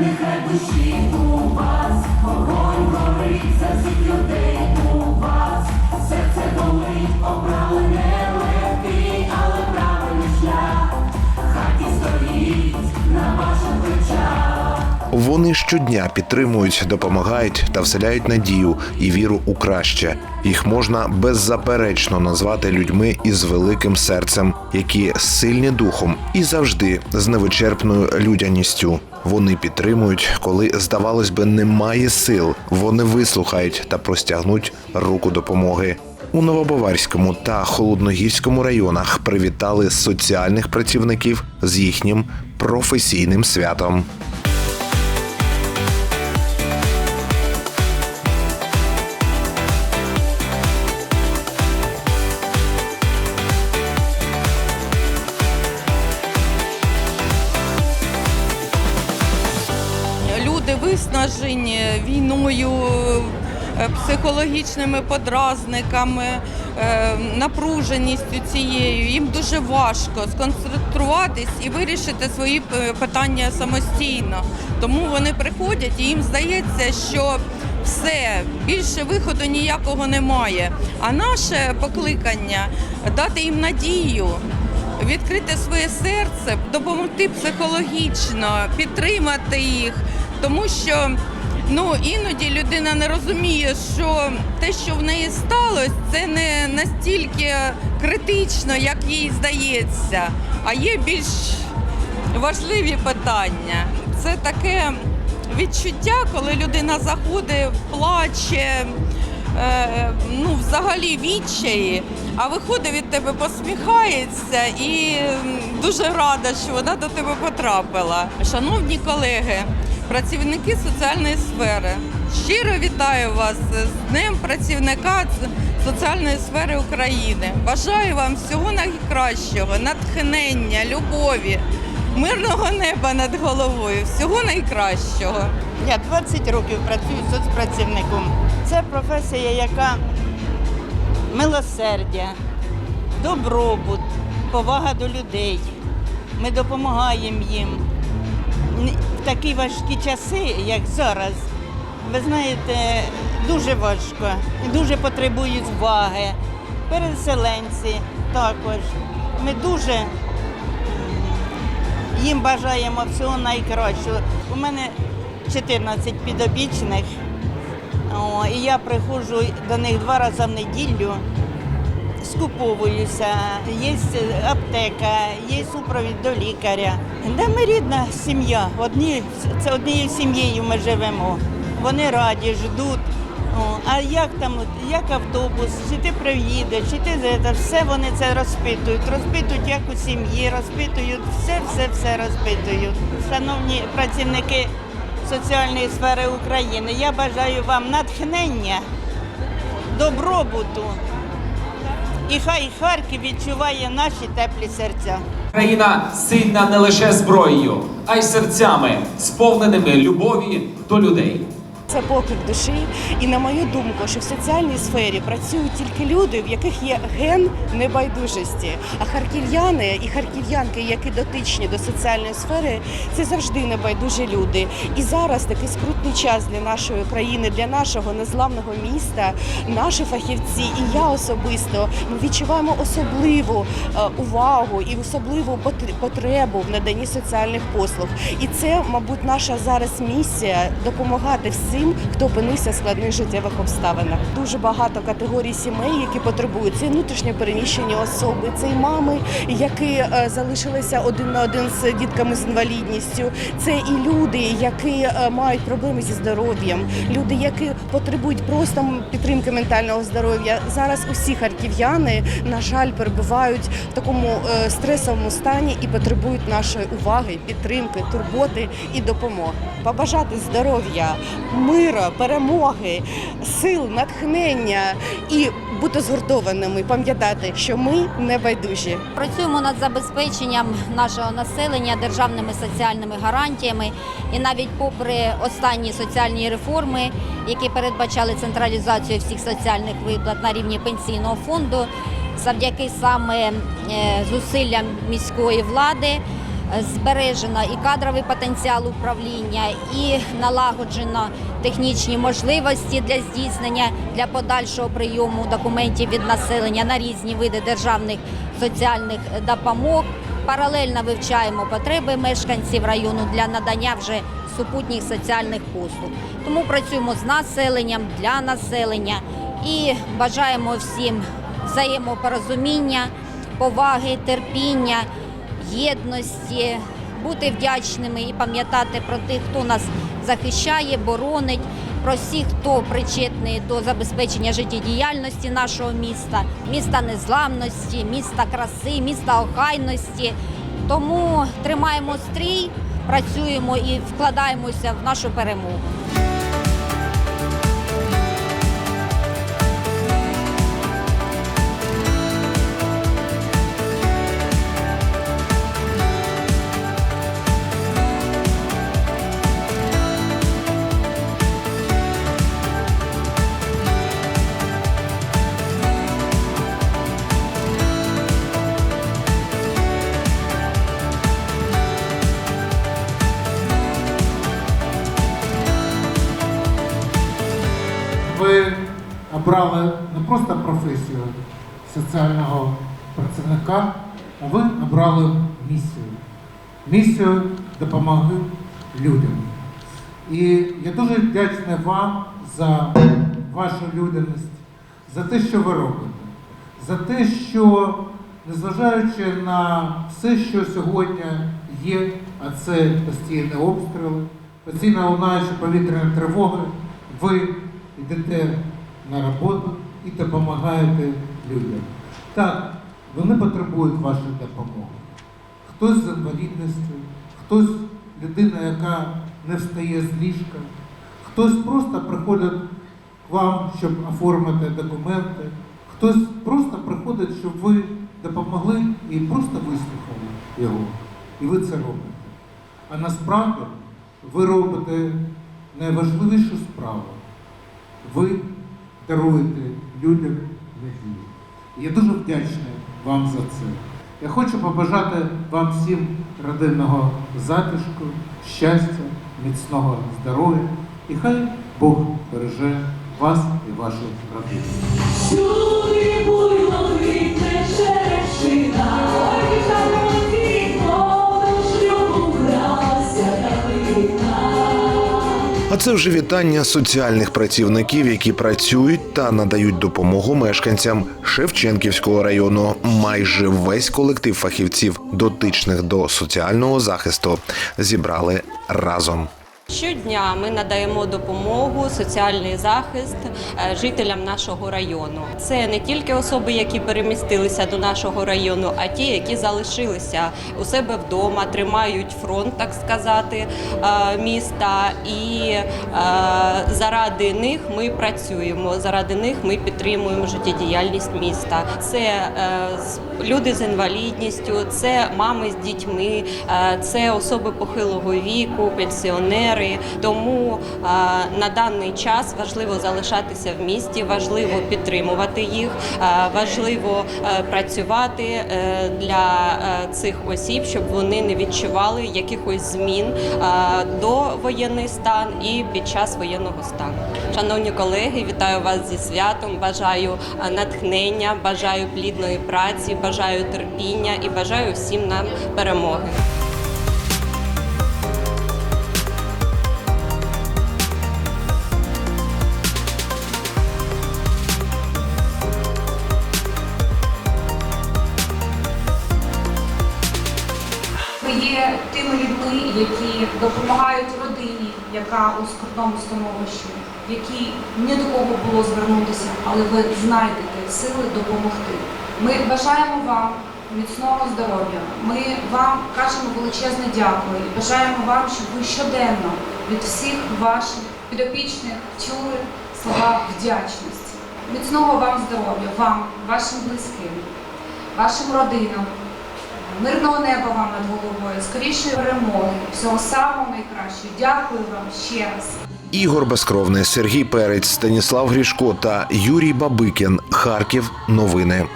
нехай душі у вас, огонь горить за всіх людей у вас, серце болить, обрали нелегкий, але правильний шлях, хаті стоїть на ваших плечах. Вони щодня підтримують, допомагають та вселяють надію і віру у краще. Їх можна беззаперечно назвати людьми із великим серцем, які сильні духом і завжди з невичерпною людяністю. Вони підтримують, коли здавалось би немає сил. Вони вислухають та простягнуть руку допомоги. У Новобаварському та Холодногірському районах привітали соціальних працівників з їхнім професійним святом. Виснажені війною, е, психологічними подразниками, е, напруженістю цією. Їм дуже важко сконцентруватись і вирішити свої е, питання самостійно. Тому вони приходять і їм здається, що все, більше виходу ніякого немає. А наше покликання дати їм надію, відкрити своє серце, допомогти психологічно, підтримати їх, тому що ну іноді людина не розуміє, що те, що в неї сталося, це не настільки критично, як їй здається, а є більш важливі питання. Це таке відчуття, коли людина заходить, плаче, е, ну, взагалі відчаї, а виходить від тебе, посміхається і дуже рада, що вона до тебе потрапила. Шановні колеги, працівники соціальної сфери, щиро вітаю вас з Днем працівника соціальної сфери України. Бажаю вам всього найкращого, натхнення, любові, мирного неба над головою, всього найкращого. Я 20 років працюю соцпрацівником. Це професія, яка милосердя, добробут, повага до людей. Ми допомагаємо їм. Такі важкі часи, як зараз, ви знаєте, дуже важко, і дуже потребують уваги. Переселенці також. Ми дуже їм бажаємо всього найкращого. У мене 14 підопічних, О, і я приходжу до них два рази в неділю, скуповуюся, є аптека, є супровід до лікаря. Де ми рідна сім'я, одні, це однією сім'єю ми живемо. Вони раді, ждуть. А як там, як автобус, чи ти приїдеш, чи ти це, все вони це розпитують. Розпитують, як у сім'ї, розпитують, все, все, все розпитують. Шановні працівники соціальної сфери України, я бажаю вам натхнення, добробуту. І хай Харків відчуває наші теплі серця. Країна сильна не лише зброєю, а й серцями, сповненими любові до людей. Це поклик душі, і на мою думку, що в соціальній сфері працюють тільки люди, в яких є ген небайдужості. А харків'яни і харків'янки, які дотичні до соціальної сфери, це завжди небайдужі люди. І зараз такий скрутний час для нашої країни, для нашого незламного міста, наші фахівці і я особисто ми відчуваємо особливу е, увагу і особливу потр- потребу в наданні соціальних послуг. І це, мабуть, наша зараз місія допомагати всім, хто опинився в складних життєвих обставинах. Дуже багато категорій сімей, які потребують це внутрішньо переміщені особи, це і мами, які е, залишилися один на один з дітками з інвалідністю. Це і люди, які е, мають проблеми зі здоров'ям, люди, які потребують просто підтримки ментального здоров'я. Зараз усі харків'яни, на жаль, перебувають в такому е, стресовому стані і потребують нашої уваги, підтримки, турботи і допомоги. Побажати здоров'я, миру, перемоги, сил, натхнення і бути згуртованими, пам'ятати, що ми не байдужі. Працюємо над забезпеченням нашого населення державними соціальними гарантіями. І навіть попри останні соціальні реформи, які передбачали централізацію всіх соціальних виплат на рівні пенсійного фонду, завдяки саме е, зусиллям міської влади збережено і кадровий потенціал управління, і налагоджено технічні можливості для здійснення для подальшого прийому документів від населення на різні види державних соціальних допомог. Паралельно вивчаємо потреби мешканців району для надання вже супутніх соціальних послуг. Тому працюємо з населенням для населення і бажаємо всім взаємопорозуміння, поваги, терпіння, єдності, бути вдячними і пам'ятати про тих, хто нас захищає, боронить, про всіх, хто причетний до забезпечення життєдіяльності нашого міста, міста незламності, міста краси, міста охайності. Тому тримаємо стрій, працюємо і вкладаємося в нашу перемогу. Обрали не просто професію соціального працівника, а ви обрали місію. Місію допомоги людям. І я дуже вдячний вам за вашу людяність, за те, що ви робите, за те, що, незважаючи на все, що сьогодні є, а це постійні обстріли, постійно лунаючі повітряні тривоги, ви йдете на роботу і допомагаєте людям. Так, вони потребують вашої допомоги. Хтось з інвалідністю, хтось людина, яка не встає з ліжка, хтось просто приходить к вам, щоб оформити документи, хтось просто приходить, щоб ви допомогли і просто вислухали його. І ви це робите. А насправді ви робите найважливішу справу. Ви даруєте людям надію. Я дуже вдячний вам за це. Я хочу побажати вам всім родинного затишку, щастя, міцного здоров'я і хай Бог береже вас і вашу родину. Це вже вітання соціальних працівників, які працюють та надають допомогу мешканцям Шевченківського району. Майже весь колектив фахівців, дотичних до соціального захисту, зібрали разом. Щодня ми надаємо допомогу, соціальний захист е, жителям нашого району. Це не тільки особи, які перемістилися до нашого району, а ті, які залишилися у себе вдома, тримають фронт, так сказати, е, міста. І е, заради них ми працюємо. Заради них ми підтримуємо життєдіяльність міста. Це люди з інвалідністю, це мами з дітьми, це особи похилого віку, пенсіонери. Тому е, на даний час важливо залишатися в місті, важливо підтримувати їх, важливо е, працювати е, для е, цих осіб, щоб вони не відчували якихось змін до воєнний стан і під час воєнного стану. Шановні колеги, вітаю вас зі святом. Бажаю натхнення, бажаю плідної праці, бажаю терпіння і бажаю всім нам перемоги. Яка у скрутному становищі, якій ні до кого було звернутися, але ви знайдете сили допомогти. Ми бажаємо вам міцного здоров'я. Ми вам кажемо величезне дякую і бажаємо вам, щоб ви щоденно від всіх ваших підопічних чули слова вдячності. Міцного вам здоров'я, вам, вашим близьким, вашим родинам. Мирного неба вам над головою, скорішої перемоги, всього самого найкращого. Дякую вам ще раз. Ігор Безкровний, Сергій Перець, Станіслав Грішко та Юрій Бабикін. Харків. Новини.